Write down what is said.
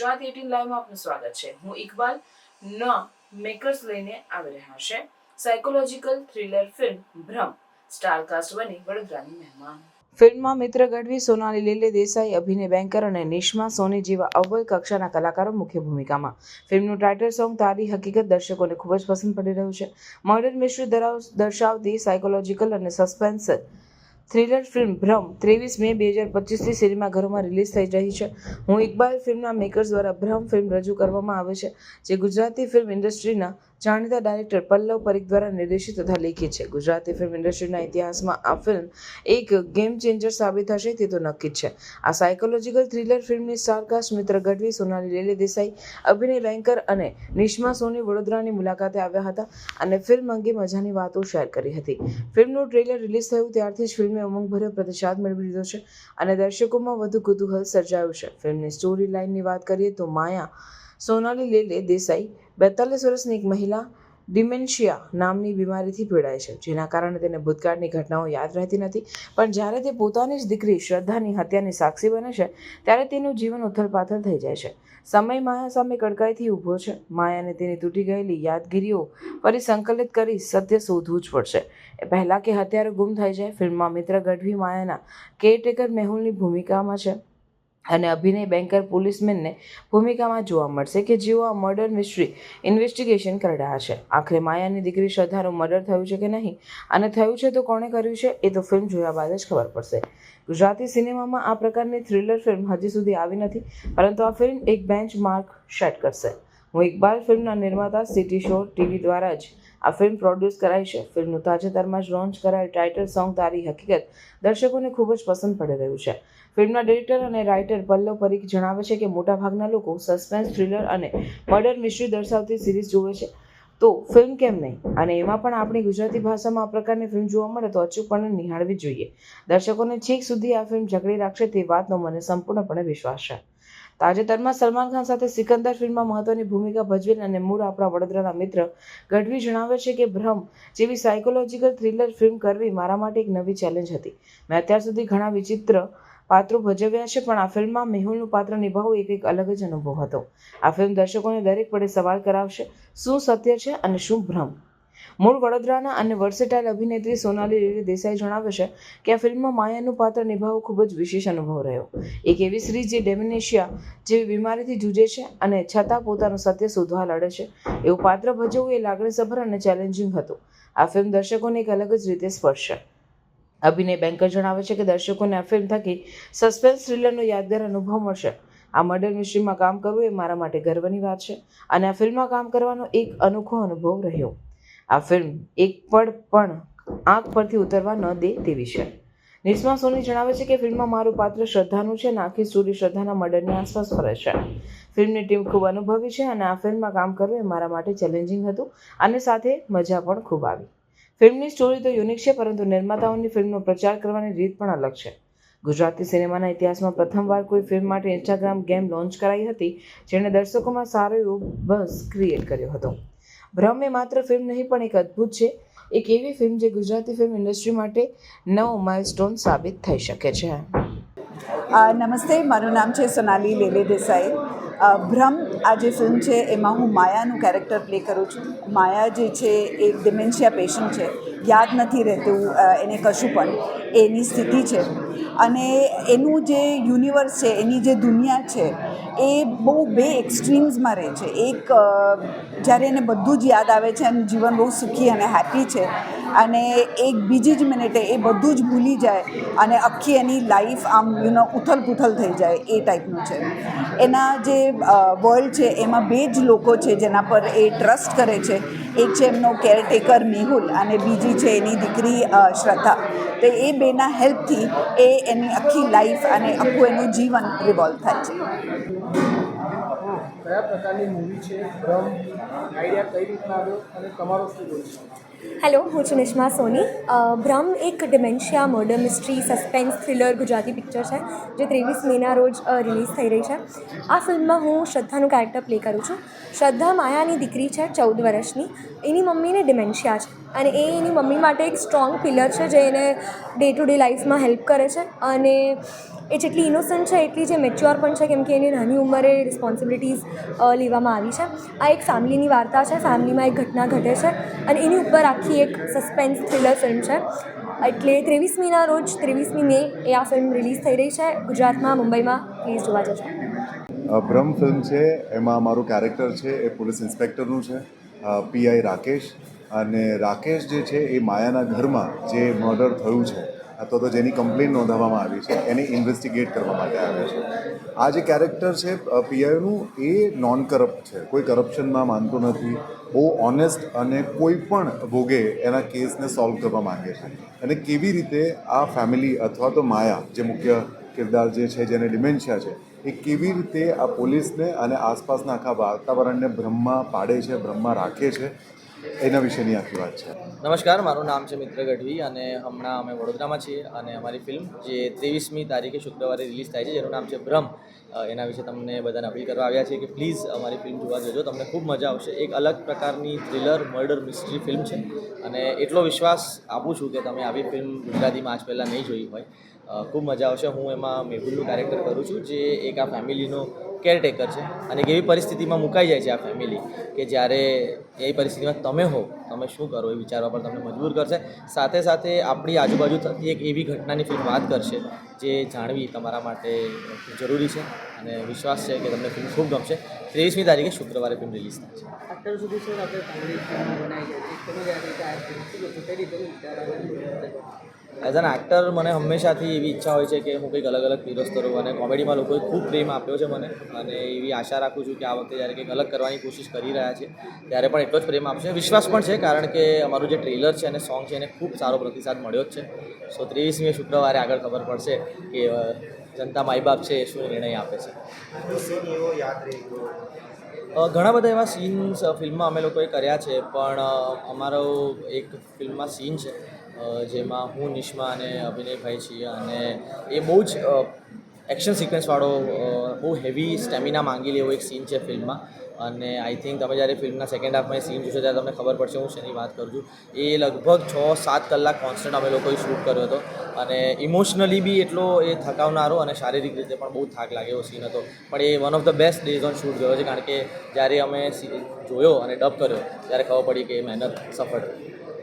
Gujarat eighteen લાઈવમાં આપનું સ્વાગત છે. હું ઇકબાલ, ન મેકર્સ લઈને આવી રહ્યા છે. Psychological thriller film Bhram. Star cast બની વડોદરાની મહેમાન. ફિલ્મમાં મિત્ર ગઢવી, સોનાલી લીલે, દેસાઈ, અભિનય બેંકર અને નિષ્મા સોની જેવા અવ્વલ કક્ષાના કલાકારો મુખ્ય ભૂમિકામાં. ફિલ્મનું ટાઇટલ સોંગ તારી હકીકત દર્શકોને ખૂબ જ પસંદ પડી રહ્યું છે. મર્ડર મિસ્ટ્રી દર્શાવતી સાયકોલોજીકલ અને સસ્પેન્સ થ્રિલર ફિલ્મ ભ્રમ ત્રેવીસ મે બે હજાર પચીસથી સિનેમાઘરોમાં રિલીઝ થઈ રહી છે. હું ઇકબાલ ફિલ્મના મેકર્સ દ્વારા ભ્રમ ફિલ્મ રજૂ કરવામાં આવે છે, જે ગુજરાતી ફિલ્મ ઇન્ડસ્ટ્રીના જાણીતા ડાયરેક્ટર પલ્લવ પરીખ દ્વારા નિર્દેશિત તથા લેખિત છે. ગુજરાતી ફિલ્મ ઇન્ડસ્ટ્રીના ઇતિહાસમાં આ ફિલ્મ એક ગેમ ચેન્જર સાબિત થશે તે તો નક્કી જ છે. આ સાયકોલોજીકલ થ્રિલર ફિલ્મની સ્ટારકાસ્ટ મિત્ર ગઢવી, સોનાલી લેલે દેસાઈ, અભિનય બેન્કર અને નિષ્મા સોની વડોદરાની મુલાકાતે આવ્યા હતા અને ફિલ્મ અંગે મજાની વાતો શેર કરી હતી. ફિલ્મનું ટ્રેલર રિલીઝ થયું ત્યારથી જ ફિલ્મે ઉમંગભર્યો પ્રતિસાદ મેળવી લીધો છે અને દર્શકોમાં વધુ કુતૂહલ સર્જાયું છે. ફિલ્મની સ્ટોરી લાઇનની વાત કરીએ તો માયા સોનાલી લેલે દેસાઈ, બેતાલીસ વર્ષની એક મહિલા, ડિમેન્શિયા નામની બીમારીથી પીડાય છે, જેના કારણે તેને ભૂતકાળની ઘટનાઓ યાદ રહેતી નથી. પણ જ્યારે તે પોતાની જ દીકરી શ્રદ્ધાની હત્યાની સાક્ષી બને છે, ત્યારે તેનું જીવન ઉથલપાથલ થઈ જાય છે. સમય માયા સામે કડકાઈથી ઊભો છે. માયાને તેની તૂટી ગયેલી યાદગીરીઓ ફરી સંકલિત કરી સત્ય શોધવું જ પડશે. એ પહેલાં કે હત્યારો ગુમ થઈ જાય, ફિલ્મમાં મિત્ર ગઢવી માયાના કેરટેકર મેહુલની ભૂમિકામાં છે. અને અભિનય બેંકર પોલીસમેનને ભૂમિકામાં જોવા મળશે કે જેઓ આ મર્ડર મિસ્ટ્રી ઇન્વેસ્ટિગેશન કરી રહ્યા છે. આખરે માયાની દીકરી શ્રદ્ધાનું મર્ડર થયું છે કે નહીં? અને થયું છે તો કોણે કર્યું છે? એ તો ફિલ્મ જોયા બાદ જ ખબર પડશે. ગુજરાતી સિનેમામાં આ પ્રકારની થ્રિલર ફિલ્મ હજી સુધી આવી નથી, પરંતુ આ ફિલ્મ એક બેન્ચ માર્ક સેટ કરશે. હું ઇકબાલ ફિલ્મના નિર્માતા સિટી શો ટીવી દ્વારા જ આ ફિલ્મ પ્રોડ્યુસ કરાઈ છે. ફિલ્મનું તાજેતરમાં જ લોન્ચ કરાયેલ ટાઇટલ સોંગ તારી હકીકત દર્શકોને ખૂબ જ પસંદ પડી રહ્યું છે. ફિલ્મના ડિરેક્ટર અને રાઇટર પલ્લવ પરીખ જણાવે છે કે મોટાભાગના લોકો સસ્પેન્સ, થ્રિલર અને મર્ડર મિસ્ટ્રી દર્શાવતી સિરીઝ જોવે છે. તો ફિલ્મ કેમ નહીં? અને એમાં પણ આપણી ગુજરાતી ભાષામાં આ પ્રકારની ફિલ્મ જોવા મળે તો અચૂકપણે નિહાળવી જોઈએ. દર્શકોને છેક સુધી આ ફિલ્મ જકડી રાખશે તે વાતનો મને સંપૂર્ણપણે વિશ્વાસ છે. તાજેતરમાં સલમાન ખાન સાથે સિકંદર ફિલ્મમાં મહત્વની ભૂમિકા ભજવેલ અને મૂળ આપણા વડોદરાના મિત્ર ગઢવી જણાવે છે કે ભ્રમ જેવી સાયકોલોજીકલ થ્રિલર ફિલ્મ કરવી મારા માટે એક નવી ચેલેન્જ હતી. મેં અત્યાર સુધી ઘણા વિચિત્ર પાત્રો ભજવ્યા છે, પણ આ ફિલ્મમાં મેહુલનું પાત્ર નિભાવવું એક એક અલગ જ અનુભવ હતો. આ ફિલ્મ દર્શકોને દરેક પડે સવાલ કરાવશે, શું સત્ય છે અને શું ભ્રમ? મૂળ વડોદરાના અને વર્સેટાઇલ અભિનેત્રી સોનાલી લીલી દેસાઈ જણાવે છે કે આ ફિલ્મમાં માયાનું પાત્ર નિભાવવું ખૂબ જ વિશેષ અનુભવ રહ્યો. એક એવી સ્ત્રી જે ડેમિનેશિયા જેવી બીમારીથી જૂજે છે અને છતાં પોતાનું સત્ય શોધવા લડે છે. એવું પાત્ર ભજવવું એ લાગણીસભર અને ચેલેન્જિંગ હતું. આ ફિલ્મ દર્શકોને એક અલગ જ રીતે સ્પર્શશે અભિનય બેન્કર જણાવે છે કે દર્શકોને આ ફિલ્મ થકી સસ્પેન્સ થ્રિલરનો યાદગાર અનુભવ મળશે. આ મર્ડર મિસ્ટ્રીમાં કામ કરવું એ મારા માટે ગર્વની વાત છે અને આ ફિલ્મમાં કામ કરવાનો એક અનોખો અનુભવ રહ્યો. આ ફિલ્મ એક પળ પણ આંખ પરથી ઉતરવા ન દે તેવી છે. નિસ્મા સોની જણાવે છે કે ફિલ્મમાં મારું પાત્ર શ્રદ્ધાનું છે અને આખી સ્ટોરી શ્રદ્ધાના મર્ડરની આસપાસ ફરે છે. ફિલ્મની ટીમ ખૂબ અનુભવી છે અને આ ફિલ્મમાં કામ કરવું એ મારા માટે ચેલેન્જિંગ હતું અને સાથે મજા પણ ખૂબ આવી. ફિલ્મની સ્ટોરી તો યુનિક છે, પરંતુ નિર્માતાઓની ફિલ્મનો પ્રચાર કરવાની રીત પણ અલગ છે. ગુજરાતી સિનેમાના ઇતિહાસમાં પ્રથમવાર કોઈ ફિલ્મ માટે ઇન્સ્ટાગ્રામ ગેમ લોન્ચ કરાઈ હતી, જેણે દર્શકોમાં સારો એવો બસ ક્રિએટ કર્યો હતો. ભ્રમ એ માત્ર ફિલ્મ નહીં, પણ એક અદ્ભુત છે. એક એવી ફિલ્મ જે ગુજરાતી ફિલ્મ ઇન્ડસ્ટ્રી માટે નવો માઇલસ્ટોન સાબિત થઈ શકે છે. નમસ્તે, મારું નામ છે સોનાલી લેલે દેસાઈ. ભ્રમ આ જે ફિલ્મ છે, એમાં હું માયાનું કેરેક્ટર પ્લે કરું છું. માયા જે છે, એ ડિમેન્શિયા પેશન્ટ છે. યાદ નથી રહેતું એને કશું પણ. એની સ્થિતિ છે. અને એનું જે યુનિવર્સ છે, એની જે દુનિયા છે, એ બહુ બે એક્સ્ટ્રીમ્સમાં રહે છે. એક જ્યારે એને બધું જ યાદ આવે છે અને જીવન બહુ સુખી અને હેપી છે, અને એક બીજી જ મિનિટે એ બધું જ ભૂલી જાય અને આખી એની લાઈફ આમ યુનો ઉથલ પુથલ થઈ જાય એ ટાઈપનું છે. એના જે વર્લ્ડ છે, એમાં બે જ લોકો છે જેના પર એ ટ્રસ્ટ કરે છે. એક છે એમનો કેરટેકર મેહુલ અને બીજી છે એની દીકરી શ્રદ્ધા. તો એ બેના હેલ્પથી એ એની આખી લાઈફ અને આખું એનું જીવન રિવોલ્વ થાય છે. કયા પ્રકારની મૂવી છે આઈડિયા કઈ રીતના આવ્યો અને તમારો શું રોલ છે? હેલો હું છું નિષ્મા સોની. ભ્રમ એક dementia murder mystery suspense thriller Gujarati picture છે, જે ત્રેવીસ મેના રોજ રિલીઝ થઈ રહી છે. આ ફિલ્મમાં હું શ્રદ્ધાનું કેરેક્ટર પ્લે કરું છું. શ્રદ્ધા માયાની દીકરી છે, ચૌદ વર્ષની. એની મમ્મીને ડિમેન્શિયા છે અને એ એની મમ્મી માટે એક સ્ટ્રોંગ પિલર છે, જે એને ડે ટુ ડે લાઈફમાં હેલ્પ કરે છે અને એ જેટલી ઇનોસન્ટ છે એટલી જે મેચ્યોર પણ છે કેમ કે એની નાની ઉંમરે રિસ્પોન્સિબિલિટીઝ લેવામાં આવી છે. આ એક ફેમિલીની વાર્તા છે ફેમિલીમાં એક ઘટના ઘટે છે અને એની ઉપર આખી એક સસ્પેન્સ થ્રિલર ફિલ્મ છે. એટલે ત્રેવીસમીના રોજ ત્રેવીસમી મે એ આ ફિલ્મ રિલીઝ થઈ રહી છે ગુજરાતમાં મુંબઈમાં પ્લીઝ જોવા અ, બ્રહ્મ ફિલ્મ છે એમાં મારું કેરેક્ટર છે એ પોલીસ ઇન્સ્પેક્ટરનું છે પીઆઈ રાકેશ અને રાકેશ જે છે એ માયાના ઘરમાં જે મર્ડર થયું છે અથવા તો જેની કમ્પ્લેન નોંધાવવામાં આવી છે, એને ઇન્વેસ્ટિગેટ કરવા માટે આવે છે. આ જે કેરેક્ટર છે પીઆઈનું એ નોન કરપ્ટ છે. કોઈ કરપ્શનમાં માનતો નથી. બહુ ઓનેસ્ટ અને કોઈ પણ ભોગે એના કેસને સોલ્વ કરવા માંગે છે. અને કેવી રીતે આ ફેમિલી અથવા તો માયા, જે મુખ્ય કિરદાર જે છે, જેને ડિમેન્શિયા છે, એ કેવી રીતે આ પોલીસને અને આસપાસના આખા વાતાવરણને ભ્રમમાં પાડે છે ભ્રમમાં રાખે છે એના વિશેની આખી વાત છે. નમસ્કાર, મારું નામ છે મિત્ર ગઢવી અને હમણાં અમે વડોદરામાં છીએ અને અમારી ફિલ્મ જે ત્રેવીસમી તારીખે શુક્રવારે રિલીઝ થાય છે, જેનું નામ છે ભ્રમ એના વિશે તમને બધાને અપીલ કરવા આવ્યા છે કે પ્લીઝ અમારી ફિલ્મ જોવા જજો, તમને ખૂબ મજા આવશે. એક અલગ પ્રકારની થ્રિલર મર્ડર મિસ્ટ્રી ફિલ્મ છે અને એટલો વિશ્વાસ આપું છું કે તમે આવી ફિલ્મ ગુજરાતીમાં આજ પહેલાં નહીં જોઈ હોય. ખૂબ મજા આવશે. હું એમાં મેહુલનું કેરેક્ટર કરું છું, જે એક આ ફેમિલીનો કેરટેકર છે અને એવી પરિસ્થિતિમાં મુકાઈ જાય છે આ ફેમિલી કે જ્યારે એ પરિસ્થિતિમાં તમે હો, તમે શું કરો એ વિચારવા પર તમને મજબૂર કરશે. સાથે સાથે આપણી આજુબાજુ થતી એક એવી ઘટનાની ફિલ્મ વાત કરશે, જે જાણવી તમારા માટે જરૂરી છે અને વિશ્વાસ છે કે તમને ફિલ્મ ખૂબ ગમશે. ત્રેવીસમી તારીખે શુક્રવારે ફિલ્મ રિલીઝ થાય છે. એઝ એન એક્ટર મને હંમેશાથી એવી ઈચ્છા હોય છે કે હું કંઈક અલગ અલગ પીરસતો રહું અને કોમેડીમાં લોકોએ ખૂબ પ્રેમ આપ્યો છે મને. અને એવી આશા રાખું છું કે આ વખતે જ્યારે કંઈક અલગ કરવાની કોશિશ કરી રહ્યા છે, ત્યારે પણ એટલો જ પ્રેમ આપશે. વિશ્વાસ પણ છે, કારણ કે અમારું જે ટ્રેલર છે અને સોંગ છે, એને ખૂબ સારો પ્રતિસાદ મળ્યો જ છે. સો ત્રેવીસમી શુક્રવારે આગળ ખબર પડશે કે જનતા માય બાપ છે એ શું નિર્ણય આપે છે. ઘણા બધા એવા સીન્સ ફિલ્મમાં અમે લોકોએ કર્યા છે, પણ અમારો એક ફિલ્મમાં સીન છે જેમાં હું નિશ્મા અને અભિનયભાઈ છીએ અને એ બહુ જ એક્શન સિક્વન્સવાળો બહુ હેવી સ્ટેમિના માંગી લે એવો એક સીન છે ફિલ્મમાં. અને આઈ થિંક તમે જ્યારે ફિલ્મના સેકન્ડ હાફમાં એ સીન જોશો ત્યારે તમને ખબર પડશે, હું શેની વાત કરું છું. એ લગભગ છ, સાત કલાક કોન્સ્ટન્ટ અમે લોકોએ શૂટ કર્યો હતો. અને ઇમોશનલી બી એટલો એ થકાવનારો અને શારીરિક રીતે પણ બહુ થાક લાગે એવો સીન હતો. પણ એ one of the best days on shoot ગયો છે. કારણ કે જ્યારે અમે જોયો અને ડબ કર્યો, ત્યારે ખબર પડી કે એ મહેનત સફળ